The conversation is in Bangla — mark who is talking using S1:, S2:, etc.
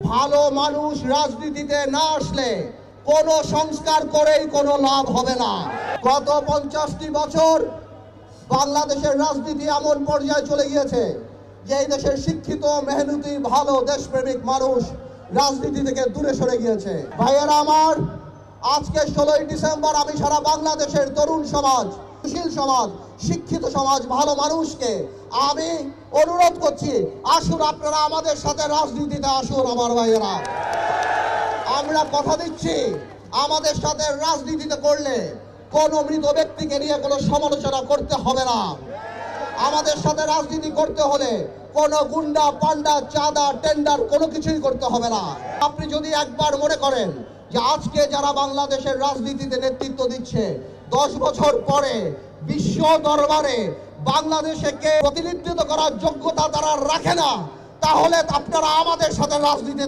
S1: ভালো মানুষ রাজনীতিতে না আসলে কোনো সংস্কার করেই কোনো লাভ হবে না। গত পঞ্চাশটি বছর বাংলাদেশের রাজনীতি এমন পর্যায়ে চলে গিয়েছে যে এই দেশের শিক্ষিত, মেহনতি, ভালো, দেশপ্রেমিক মানুষ রাজনীতি থেকে দূরে সরে গিয়েছে। ভাইয়েরা আমার, আজকে ষোলোই ডিসেম্বর আমি সারা বাংলাদেশের তরুণ সমাজ সুশীল সমাজ, শিক্ষিত সমাজ, ভালো মানুষকে আমি অনুরোধ করছি, আসুন আপনারা আমাদের সাথে রাজনীতিতে আসুন আমার ভাইয়েরা। আমরা কথা দিচ্ছি, আমাদের সাথে রাজনীতিতে করলে কোন মৃত ব্যক্তিকে নিয়ে কোনো সমালোচনা করতে হবে না। আমাদের সাথে রাজনীতি করতে হলে কোন গুন্ডা, পান্ডা, চাঁদা, টেন্ডার কোনো কিছুই করতে হবে না। আপনি যদি একবার মনে করেন যে আজকে যারা বাংলাদেশের রাজনীতিতে নেতৃত্ব দিচ্ছে, দশ বছর পরে বিশ্ব দরবারে বাংলাদেশকে প্রতিনিধিত্ব করার যোগ্যতা তারা রাখে না, তাহলে আপনারা আমাদের সাথে রাজনীতিতে